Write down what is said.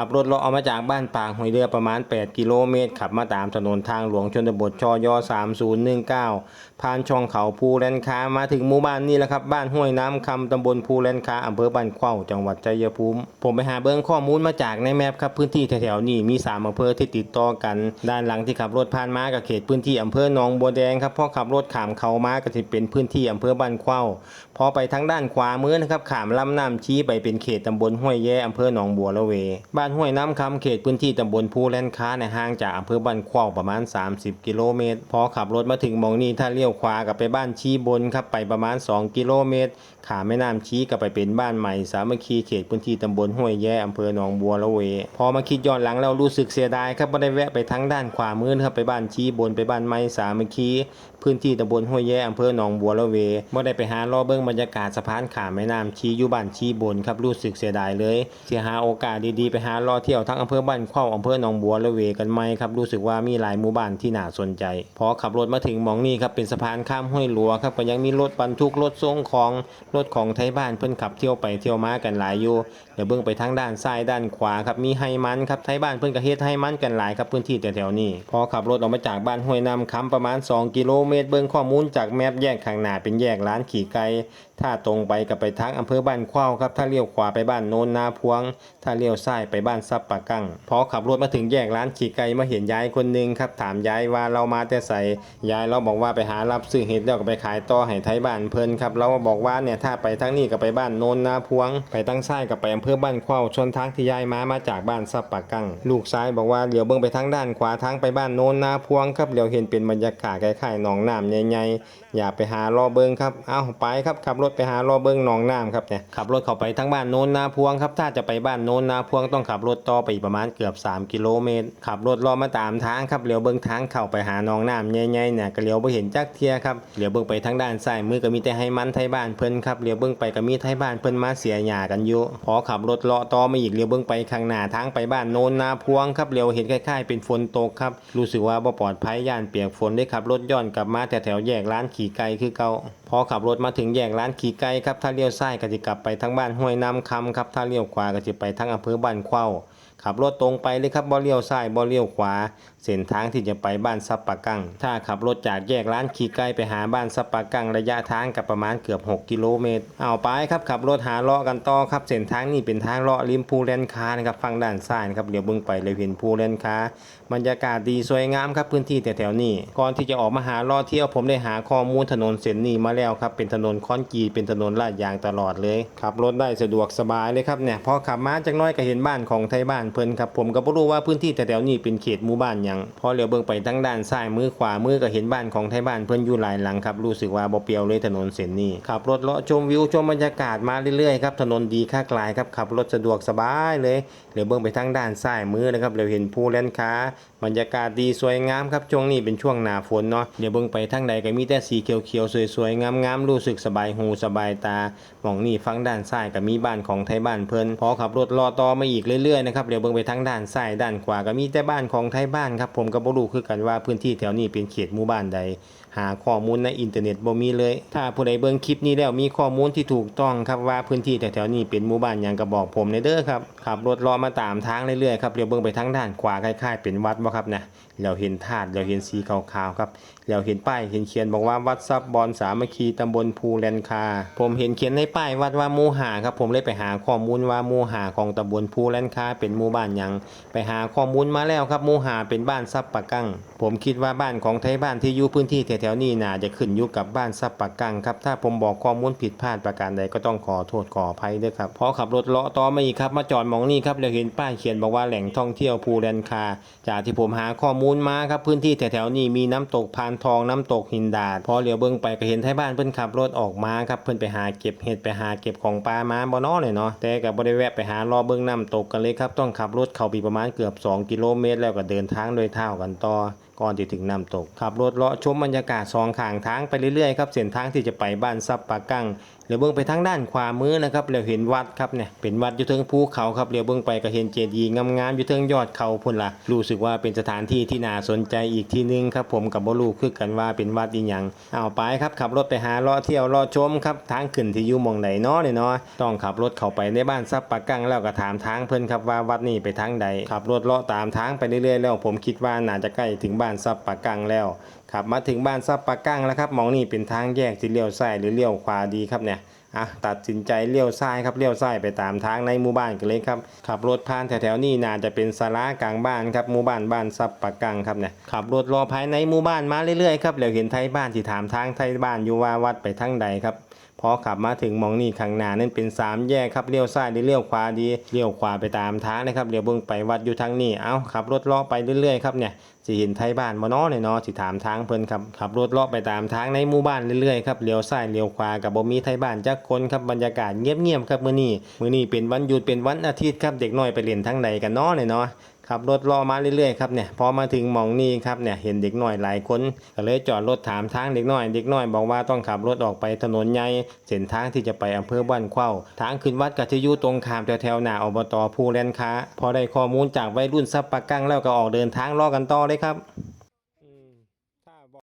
ขับรถเลาะเอามาจากบ้านปางหอยเรือประมาณ 8 กิโลเมตร ขับมาตามถนนทางหลวงชนบทชย3019 ผ่านช่องเขาภูแลนค้ามาถึงหมู่บ้านนี่แหละครับ บ้านห้วยน้ำคำตำบลภูแลนค้าอำเภอบ้านเข้าจังหวัดชัยภูมิ ผมไปหาเบิ้งข้อมูลมาจากในแมปครับพื้นที่แถวๆนี้มีสามอำเภอที่ติดต่อกัน ด้านหลังที่ขับรถผ่านมากับเขตพื้นที่อำเภอหนองบัวแดงครับพอขับรถขามเขามาก็จะเป็นพื้นที่อำเภอบ้านเข้าพอไปทางด้านขวามือนะครับขามลำน้ำชี้ไปเป็นเขตตำบลห้วยแย่อำเภอหนองบัวละเวบ้านห้วยน้ำคำเขตพื้นที่ตำบลภูแลนค้าในห่างจากอำเภอบ้านเข้าประมาณ 30 กิโลเมตร พอขับรถมาถึงมองนี้ถ้าเลี้ยวขวากับไปบ้านชี้บนครับไปประมาณ 2 กิโลเมตร ขาแม่น้ำชี้กับไปเป็นบ้านใหม่ สามัคคีเขตพื้นที่ตำบลห้วยแย่อำเภอหนองบัวละเว พอมาคิดย้อนหลังเรารู้สึกเสียดายครับไม่ได้แวะไปทางด้านขวามือครับไปบ้านชี้บนไปบ้านใหม่สามัคคีพื้นที่ตำบลห้วยแย่อำเภอหนองบัวละเวไม่ได้ไปหารอเบิ้งบรรยากาศสะพานขาแม่น้ำชี้อยู่บ้านชี้บนครับรู้สึกเสียดายเลยเสียหาโอกาสดีๆไปหาารอเที่ยวทั้งอำเภอบ้านเข้าอำเภอหนองบัวละเวกันไหมครับรู้สึกว่ามีหลายหมู่บ้านที่น่าสนใจ พอขับรถมาถึงมองนี้ครับเป็นสะพานข้ามห้วยหลวครับก็ยังมีรถบรรทุกรถส่งของรถของไทยบ้านเพิ่อนขับเที่ยวไปเที่ยวมากันหลายอยู่เดี๋ยวเบิ่งไปทางด้านซ้ายด้านขวาครับมีไฮมันครับไทยบ้านเพิ่อนก็เฮ็ดไฮมันกันหลายครับพื้นที่แถวๆนี้พอขับรถออกมาจากบ้านห้วยน้ำคำประมาณ 2 กิโลเมตร เบิ่งข้อมูลจากแมปแยกข้างหน้าเป็นแยกร้านขี่ไก่ ถ้าตรงไปก็ไปทางอำเภอบ้านข้าวครับ ถ้าเลี้ยวขวาไปบ้านโนนนาพวง ถ้าเลี้ยวซ้ายไปบ้านซับปะกั้ง พอขับรถมาถึงแยกร้านขี่ไก่มาเห็นยายคนหนึ่งครับ ถามยายว่าเรามาแต่ใส่ยายเราบอกว่าไปหารับซื้อเห็ดแล้วก็ไปขายต่อให้ไทยบ้านเพลินครับ เราก็บอกว่าเนี่ยถ้าไปทางนี้ก็ไปบ้านโนนนาพวง ไปทางซ้ายก็ไปอำเภอบ้านข้าวชนทางที่ยายมามาจากบ้านซับปะกั้ง ลูกซ้ายบอกว่าเดี๋ยวเบิ่งไปทางด้านขวาทางไปบ้านโนนนาพวงครับเดี๋ยวเห็นเป็นบรรยากาศคล้ายๆหนองน้ำใหญ่ๆอย่าไปหารอเบิ่งครับ เอาไปครับขับรถไปหารอเบิ่งหนองน้ำครับเนี่ยขับรถเข้าไปทางบ้านโน้นนาพวงครับถ้าจะไปบ้านโน้นนาพวงต้องขับรถต่อไปประมาณเกือบ 3 กิโลเมตรขับรถรอมาตามทางครับเลี้ยวเบิ่งทางเข้าไปหาหนองน้ำใหญ่ๆเนี่ยก็เลี้ยวบ่เห็นจักเทียครับเลี้ยวเบิ่งไปทางด้านซ้ายมือก็มีแต่ให้มันไทยบ้านเพิ่นครับเลี้ยวเบิ่งไปก็มีไทยบ้านเพิ่นมาเสียหญ้ากันอยู่พอขับรถเลาะต่อมาอีกเลี้ยวเบิ่งไปข้างหน้าทางไปบ้านโน้นนาพวงครับเลี้ยวเห็นคล้ายๆ เป็นฝนตกครับรู้สึกว่าบ่ปลอดภัยย่านเปียกฝนได้ขับรถย้อนกลับมาแถวแยกร้านขี่ไก่คือเก่าพอขับรถมาถึงแยกร้านขี่ไก่ครับถ้าเลี้ยวซ้ายก็สิกลับไปทางบ้านห้วยน้ำคำครับถ้าเลี้ยวขวาก็สิไปทางอำเภอบ้านเข้าขับรถตรงไปเลยครับบ่เลี้ยวซ้ายบ่เลี้ยวขวา เส้นทางที่จะไปบ้านซับปะกังถ้าขับรถจากแยกร้านขี่ไก่ไปหาบ้านซับปะกังระยะทางกับประมาณเกือบ 6 กิโลเมตร เอาไปครับขับรถหาเลาะกันต่อครับเส้นทางนี้เป็นทางเลาะริมภูแลนคานะครับฝั่งด้านซ้ายนะครับเดี๋ยวเบิ่งไปเลยเห็นภูแลนคาบรรยากาศดีสวยงามครับพื้นที่แถวๆนี้ก่อนที่จะออกมาหาเลาะเที่ยวผมได้หาข้อมูลถนนเส้นนี้มาแล้วครับเป็นถนนคอนกรีตเป็นถนนลาดยางตลอดเลยขับรถได้สะดวกสบายเลยครับเนี่ยพอขับมาจากน้อยก็เห็นบ้านของไทยบ้านเพิ่นครับผมก็บ่รู้ว่าพื้นที่แถวๆนี้เป็นเขตหมู่บ้านหยังพอเลี้ยวเบิ่งไปทางด้านซ้ายมือขวามือก็เห็นบ้านของไทยบ้านเพิ่นอยู่หลายหลังครับรู้สึกว่าบ่เปรียวเลยถนนเส้นนี้ขับรถเลาะชมวิวชมบรรยากาศมาเรื่อยๆครับถนนดีค่ากลายครับขับรถสะดวกสบายเลยเลียวเบิ่งไปทางด้านซ้ายมือนะครับเหลียวเห็นภูแลนค้า บรรยากาศดีสวยงามครับช่วงนี้เป็นช่วงหน้าฝนเนาะเดี๋ยวเบิ่งไปทางใดก็มีแต่สีเขียวๆสวยๆงามงามๆรู้สึกสบายหูสบายตาหมองนี่ฟังด้านซ้ายก็มีบ้านของไทยบ้านเพิ่นพอขับรถรอต่อมาอีกเรื่อยๆนะครับเดี๋ยวเบิ่งไปทางด้านซ้ายด้านขวาก็มีแต่บ้านของไทยบ้านครับผมก็บ่รู้คือกันว่าพื้นที่แถวนี้เป็นเขตหมู่บ้านใด หาข้อมูลในอินเทอร์เน็ตบ่มีเลย ถ้าผู้ใดเบิ่งคลิปนี้แล้วมีข้อมูลที่ถูกต้องครับว่าพื้นที่แถวๆนี้เป็นหมู่บ้านหยังก็บอกผมในเด้อครับขับรถรอมาตามทางเรื่อยๆครับเดี๋ยวเบิ่งไปทางด้านขวาคล้ายๆเป็นวัดบ่ครับนะ แล้วเห็นธาตุแล้วเห็นสีขาวๆครับแล้วเห็นป้ายเห็นเขียนบอกว่าวัดทรัพย์บอนสามัคคีตำบลภูแลนคา ผมเห็นเขียนในป้ายวัดว่ามูหาครับผมเลยไปหาข้อมูลว่ามูหาของตำบลภูแลนคาเป็นหมู่บ้านยัง ไปหาข้อมูลมาแล้วครับมูหาเป็นบ้านทรัพย์ปะกั้งผมคิดว่าบ้านของไทยบ้านที่อยู่พื้นที่แถวๆนี้น่าจะขึ้นอยู่กับบ้านทรัพย์ปะกั้งครับถ้าผมบอกข้อมูลผิดพลาดประการใดก็ต้องขอโทษขออภัยด้วยครับพอขับรถเลาะต่อมาอีกครับมาจอดมองนี่ครับแล้วเห็นป้ายเขียนบอกว่าแหล่งท่องเที่ยวภูแลนคา จากที่ผมหาข้อมูลมาครับพื้นที่แถวๆนี้มีน้ำตกพานทองน้ำตกหินดาดพอเหลียวเบิ้งไปก็เห็นไทยบ้านเพิ่นขับรถออกมาครับเพิ่นไปหาเก็บเห็ดไปหาเก็บของปลามาบ่น้อเลยเนาะแต่ก็บ่ได้แวะไปหารอเบิ้งน้ำตกกันเลยครับต้องขับรถเข้าไปประมาณเกือบ 2 กิโลเมตร แล้วก็เดินทางโดยเท้ากันต่อ ก่อนที่ถึงน้ำตกขับรถเลาะชมบรรยากาศสองข้างทางไปเรื่อยๆครับเส้นทางที่จะไปบ้านซับปะกังเดี๋ยวเบิ่งไปทางด้านขวามือนะครับแล้วเห็นวัดครับเนี่ยเป็นวัดอยู่เทิงภูเขาครับเดี๋ยวเบิ่งไปก็เห็นเจดีย์งามๆอยู่เทิงยอดเขาพุ่นละรู้สึกว่าเป็นสถานที่ที่น่าสนใจอีกที่นึงครับผมกับบ่รู้คือกันว่าเป็นวัดอีหยังเอาไปครับขับรถไปหาเลาะเที่ยวเลาะชมครับทางขึ้นที่อยู่มองไหนเนาะเนี่ยเนาะต้องขับรถเข้าไปในบ้านซับปะกังแล้วก็ถามทางเพิ่นครับว่าวัดนี้ไปทางใดขับรถเลาะตามทางไปเรื่อยๆแล้วผมคิดว่าน่าจะใกล้ถึงบ้านานซับปะกังแล้วขับมาถึงบ้านซับปะกังแล้วครับมองนี่เป็นทางแยกที่เลี้ยวซ้ายหรือเลี้ยวขวาดีครับเนี่ยอะตัดสินใจเลี้ยวซ้ายครับเลี้ยวซ้ายไปตามทางในหมู่บ้านกันเลยครับขับรถผ่านแถวๆนี้น่าจะเป็นศาลากลางบ้านครับหมู่บ้านบ้านซับปะกังครับเนี่ยขับรถรอภายในหมู่บ้านมาเรื่อยๆครับแล้วเห็นไทยบ้านที่ถามทางไทยบ้านอยู่ว่าวัดไปทางใดครับ พอขับมาถึงมองนี่ข้างหน้านั่นเป็นสามแยกครับเลี้ยวซ้ายหรือเลี้ยวขวาดีเลี้ยวขวาไปตามทางนะครับเดี๋ยวเบิ่งไปวัดอยู่ทางนี้เอ้าขับรถเลาะไปเรื่อยๆครับเนี่ยสิเห็นไทยบ้านบ่เนาะเนี่ยเนาะสิถามทางเพิ่นครับขับรถเลาะไปตามทางในหมู่บ้านเรื่อยๆครับเลี้ยวซ้ายเลี้ยวขวากับบ่มีไทยบ้านจักคนครับบรรยากาศเงียบๆครับมื้อนี้มื้อนี้เป็นวันหยุดเป็นวันอาทิตย์ครับเด็กน้อยไปเล่นทางใดกันเนาะเนี่ยเนาะ ขับรถรอมาเรื่อยๆครับเนี่ยพอมาถึงหมองนี้ครับเนี่ยเห็นเด็กน้อยหลายคนก็เลยจอดรถถามทางเด็กน้อย เด็กน้อยบอกว่าต้องขับรถออกไปถนนใหญ่เส้นทางที่จะไปอำเภอบ้านเข้าทางขึ้นวัดกัจยุตรงขามแถวๆหน้าอบตภูแลนค้า พอได้ข้อมูลจากวัยรุ่นซับปะกั้งแล้วก็ออกเดินทางรอกันต่อเลยครับ